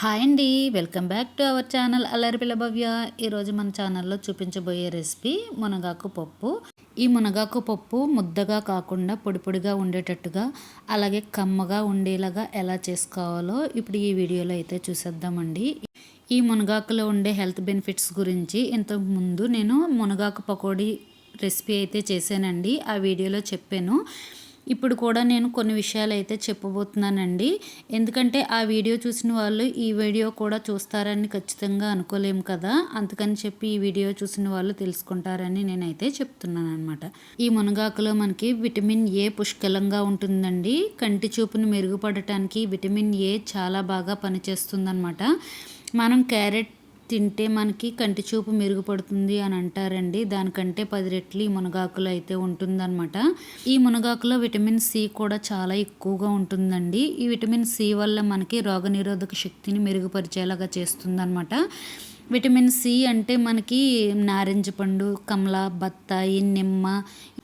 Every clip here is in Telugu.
హాయ్ అండి. Welcome back to our channel అల్లరిపిల్ల Bhavya. ఈరోజు మన ఛానల్లో చూపించబోయే రెసిపీ మునగాకు పప్పు. ఈ మునగాకు పప్పు ముద్దగా కాకుండా పొడి పొడిగా ఉండేటట్టుగా అలాగే కమ్మగా ఉండేలాగా ఎలా చేసుకోవాలో ఇప్పుడు ఈ వీడియోలో అయితే చూసేద్దామండి. ఈ మునగాకులో ఉండే హెల్త్ బెనిఫిట్స్ గురించి ఇంతకు ముందు నేను మునగాకు పకోడీ రెసిపీ అయితే చేశానండి. ఆ వీడియోలో చెప్పాను. ఇప్పుడు కూడా నేను కొన్ని విషయాలు అయితే చెప్పబోతున్నానండి. ఎందుకంటే ఆ వీడియో చూసిన వాళ్ళు ఈ వీడియో కూడా చూస్తారని ఖచ్చితంగా అనుకోలేము కదా. అందుకని చెప్పి ఈ వీడియో చూసిన వాళ్ళు తెలుసుకుంటారని నేనైతే చెప్తున్నాను అనమాట ఈ మునగాకులో మనకి విటమిన్ ఏ పుష్కలంగా ఉంటుందండి. కంటి చూపును మెరుగుపడటానికి విటమిన్ ఏ చాలా బాగా పనిచేస్తుందన్నమాట. మనం క్యారెట్ తింటే మనకి కంటి చూపు మెరుగుపడుతుంది అని అంటారండి. దానికంటే పది రెట్లు ఈ మునగాకులో అయితే ఉంటుందన్నమాట. ఈ మునగాకులో విటమిన్ సి కూడా చాలా ఎక్కువగా ఉంటుందండి. ఈ విటమిన్ సి వల్ల మనకి రోగనిరోధక శక్తిని మెరుగుపరిచేలాగా చేస్తుందన్నమాట. విటమిన్ సి అంటే మనకి నారింజ పండు కమల బత్తాయి నిమ్మ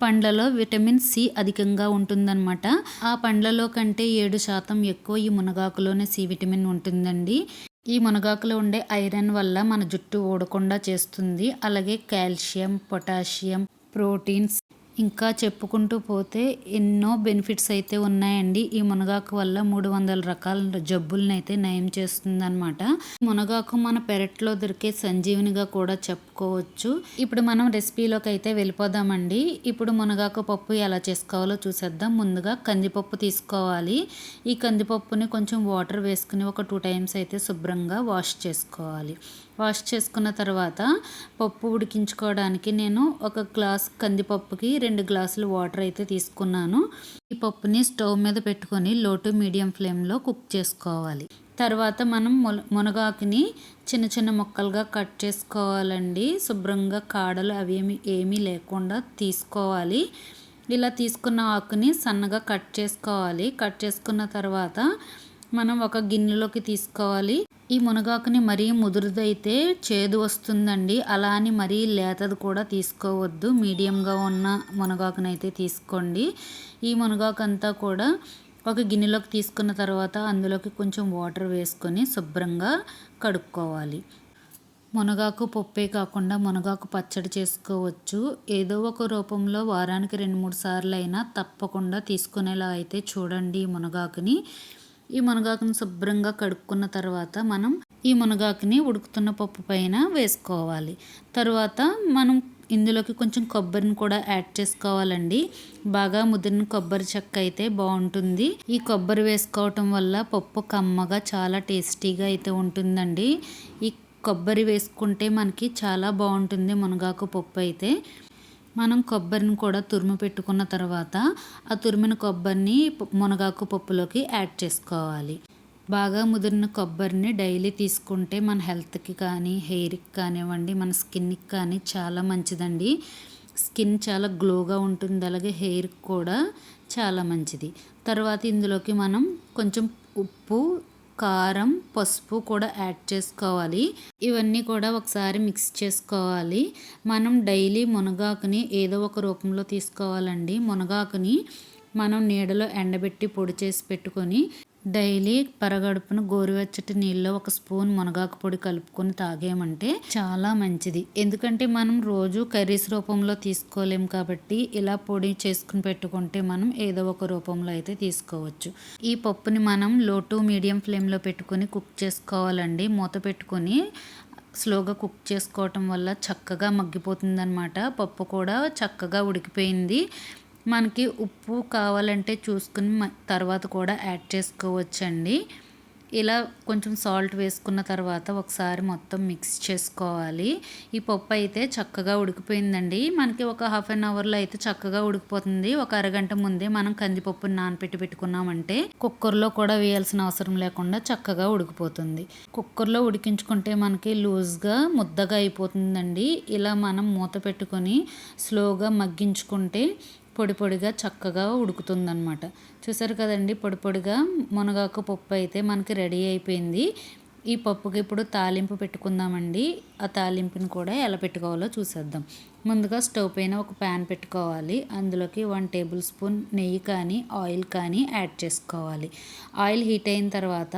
పండ్లలో విటమిన్ సి అధికంగా ఉంటుందన్నమాట. ఆ పండ్లలో కంటే ఏడు శాతం ఎక్కువ ఈ మునగాకులోనే సి విటమిన్ ఉంటుందండి. ఈ మునగాకులో ఉండే ఐరన్ వల్ల మన జుట్టు ఊడకుండా చేస్తుంది. అలాగే కాల్షియం పొటాషియం ప్రోటీన్స్ ఇంకా చెప్పుకుంటూ పోతే ఎన్నో బెనిఫిట్స్ అయితే ఉన్నాయండి. ఈ మునగాకు వల్ల మూడు వందల రకాల జబ్బులను అయితే నయం చేస్తుందన్నమాట. మునగాకు మన పెరట్లో దొరికే సంజీవినిగా కూడా చెప్పుకోవచ్చు. ఇప్పుడు మనం రెసిపీలోకి అయితే వెళ్ళిపోదామండి. ఇప్పుడు మునగాకు పప్పు ఎలా చేసుకోవాలో చూసేద్దాం. ముందుగా కందిపప్పు తీసుకోవాలి. ఈ కందిపప్పుని కొంచెం వాటర్ వేసుకుని ఒక టూ టైమ్స్ అయితే శుభ్రంగా వాష్ చేసుకోవాలి. వాష్ చేసుకున్న తర్వాత పప్పు ఉడికించుకోవడానికి నేను ఒక గ్లాస్ కందిపప్పుకి రెండు గ్లాసులు వాటర్ అయితే తీసుకున్నాను. ఈ పప్పుని స్టవ్ మీద పెట్టుకొని లో టు మీడియం ఫ్లేమ్లో కుక్ చేసుకోవాలి. తర్వాత మనం మునగాకుని చిన్న చిన్న ముక్కలుగా కట్ చేసుకోవాలండి. శుభ్రంగా కాడలు అవి ఏమి ఏమీ లేకుండా తీసుకోవాలి. ఇలా తీసుకున్న ఆకుని సన్నగా కట్ చేసుకోవాలి. కట్ చేసుకున్న తర్వాత మనం ఒక గిన్నెలోకి తీసుకోవాలి. ఈ మునగాకుని మరీ ముదురుదైతే చేదు వస్తుందండి. అలా అని మరీ లేతది కూడా తీసుకోవద్దు. మీడియంగా ఉన్న మునగాకుని అయితే తీసుకోండి. ఈ మునగాకు అంతా కూడా ఒక గిన్నెలోకి తీసుకున్న తర్వాత అందులోకి కొంచెం వాటర్ వేసుకొని శుభ్రంగా కడుక్కోవాలి. మునగాకు పప్పే కాకుండా మునగాకు పచ్చడి చేసుకోవచ్చు. ఏదో ఒక రూపంలో వారానికి రెండు మూడు సార్లు అయినా తప్పకుండా తీసుకునేలా అయితే చూడండి ఈ మునగాకుని. ఈ మునగాకుని శుభ్రంగా కడుక్కున్న తర్వాత మనం ఈ మునగాకుని ఉడుకుతున్న పప్పు పైన వేసుకోవాలి. తర్వాత మనం ఇందులోకి కొంచెం కొబ్బరిని కూడా యాడ్ చేసుకోవాలండి. బాగా ముదిరిన కొబ్బరి చెక్క అయితే బాగుంటుంది. ఈ కొబ్బరి వేసుకోవటం వల్ల పప్పు కమ్మగా చాలా టేస్టీగా అయితే ఉంటుందండి. ఈ కొబ్బరి వేసుకుంటే మనకి చాలా బాగుంటుంది మునగాకు పప్పు అయితే. మనం కొబ్బరిని కూడా తురుము పెట్టుకున్న తర్వాత ఆ తురిమిన కొబ్బరిని మునగాకు పప్పులోకి యాడ్ చేసుకోవాలి. బాగా ముదిరిన కొబ్బరిని డైలీ తీసుకుంటే మన హెల్త్కి కానీ హెయిర్కి కానివ్వండి మన స్కిన్కి కానీ చాలా మంచిదండి. స్కిన్ చాలా గ్లోగా ఉంటుంది అలాగే హెయిర్కి కూడా చాలా మంచిది. తర్వాత ఇందులోకి మనం కొంచెం ఉప్పు కారం పసుపు కూడా యాడ్ చేసుకోవాలి. ఇవన్నీ కూడా ఒకసారి మిక్స్ చేసుకోవాలి. మనం డైలీ మునగాకుని ఏదో ఒక రూపంలో తీసుకోవాలండి. మునగాకుని మనం నీడలో ఎండబెట్టి పొడి చేసి పెట్టుకొని డైలీ పరగడుపున గోరువెచ్చటి నీళ్ళలో ఒక స్పూన్ మునగాకు పొడి కలుపుకొని తాగేమంటే చాలా మంచిది. ఎందుకంటే మనం రోజు కర్రీస్ రూపంలో తీసుకోలేం కాబట్టి ఇలా పొడి చేసుకుని పెట్టుకుంటే మనం ఏదో ఒక రూపంలో అయితే తీసుకోవచ్చు. ఈ పప్పుని మనం లో టు మీడియం ఫ్లేమ్లో పెట్టుకొని కుక్ చేసుకోవాలండి. మూత పెట్టుకొని స్లోగా కుక్ చేసుకోవటం వల్ల చక్కగా మగ్గిపోతుందనమాట పప్పు కూడా చక్కగా ఉడికిపోయింది. మనకి ఉప్పు కావాలంటే చూసుకుని తర్వాత కూడా యాడ్ చేసుకోవచ్చండి. ఇలా కొంచెం సాల్ట్ వేసుకున్న తర్వాత ఒకసారి మొత్తం మిక్స్ చేసుకోవాలి. ఈ పప్పు అయితే చక్కగా ఉడికిపోయిందండి. మనకి ఒక హాఫ్ అన్ అవర్లో అయితే చక్కగా ఉడికిపోతుంది. ఒక అరగంట ముందే మనం కందిపప్పుని నానపెట్టి పెట్టుకున్నామంటే కుక్కర్లో కూడా వేయాల్సిన అవసరం లేకుండా చక్కగా ఉడికిపోతుంది. కుక్కర్లో ఉడికించుకుంటే మనకి లూజ్గా ముద్దగా అయిపోతుందండి. ఇలా మనం మూత పెట్టుకొని స్లోగా మగ్గించుకుంటే పొడి పొడిగా చక్కగా ఉడుకుతుందనమాట చూసారు కదండి పొడి పొడిగా మునగాకు పప్పు అయితే మనకి రెడీ అయిపోయింది. ఈ పప్పుకి ఇప్పుడు తాలింపు పెట్టుకుందామండి. ఆ తాలింపుని కూడా ఎలా పెట్టుకోవాలో చూసేద్దాం. ముందుగా స్టవ్ పైన ఒక ప్యాన్ పెట్టుకోవాలి. అందులోకి వన్ టేబుల్ స్పూన్ నెయ్యి కానీ ఆయిల్ కానీ యాడ్ చేసుకోవాలి. ఆయిల్ హీట్ అయిన తర్వాత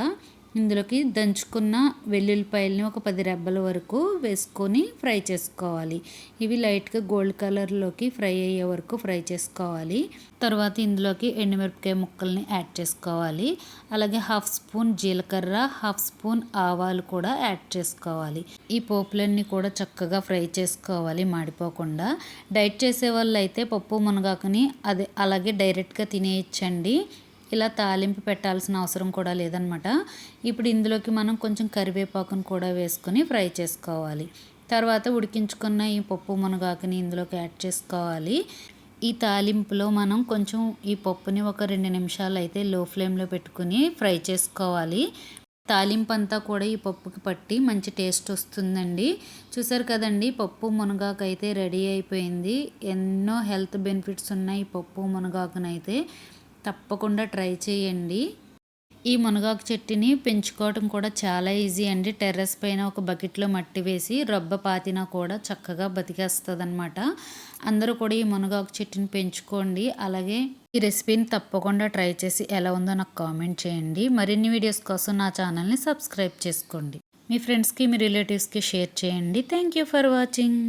ఇందులోకి దంచుకున్న వెల్లుల్లిపాయలని ఒక పది రెబ్బల వరకు వేసుకొని ఫ్రై చేసుకోవాలి. ఇవి లైట్గా గోల్డ్ కలర్లోకి ఫ్రై అయ్యే వరకు ఫ్రై చేసుకోవాలి. తర్వాత ఇందులోకి ఎండుమిరపకాయ ముక్కల్ని యాడ్ చేసుకోవాలి. అలాగే హాఫ్ స్పూన్ జీలకర్ర హాఫ్ స్పూన్ ఆవాలు కూడా యాడ్ చేసుకోవాలి. ఈ పోపులన్నీ కూడా చక్కగా ఫ్రై చేసుకోవాలి మాడిపోకుండా. డైట్ చేసే వాళ్ళు అయితే పప్పు మునగాకుని అదే అలాగే డైరెక్ట్గా తినేయచ్చండి. ఇలా తాలింపు పెట్టాల్సిన అవసరం కూడా లేదనమాట ఇప్పుడు ఇందులోకి మనం కొంచెం కరివేపాకును కూడా వేసుకొని ఫ్రై చేసుకోవాలి. తర్వాత ఉడికించుకున్న ఈ పప్పు మునగాకుని ఇందులోకి యాడ్ చేసుకోవాలి. ఈ తాలింపులో మనం కొంచెం ఈ పప్పుని ఒక రెండు నిమిషాలు అయితే లో ఫ్లేమ్లో పెట్టుకుని ఫ్రై చేసుకోవాలి. తాలింపు అంతా కూడా ఈ పప్పుకి పట్టి మంచి టేస్ట్ వస్తుందండి. చూసారు కదండి పప్పు మునగాకు అయితే రెడీ అయిపోయింది. ఎన్నో హెల్త్ బెనిఫిట్స్ ఉన్నాయి ఈ పప్పు మునగాకునైతే తప్పకుండా ట్రై చేయండి. ఈ మునగాకు చెట్టుని పెంచుకోవడం కూడా చాలా ఈజీ అండి. టెర్రస్ పైన ఒక బకెట్లో మట్టి వేసి రొబ్బ పాతినా కూడా చక్కగా బతికేస్తుంది అనమాట అందరూ కూడా ఈ మునగాకు చెట్టుని పెంచుకోండి. అలాగే ఈ రెసిపీని తప్పకుండా ట్రై చేసి ఎలా ఉందో నాకు కామెంట్ చేయండి. మరిన్ని వీడియోస్ కోసం నా ఛానల్ని సబ్స్క్రైబ్ చేసుకోండి. మీ ఫ్రెండ్స్కి మీ రిలేటివ్స్కి షేర్ చేయండి. Thank you for watching.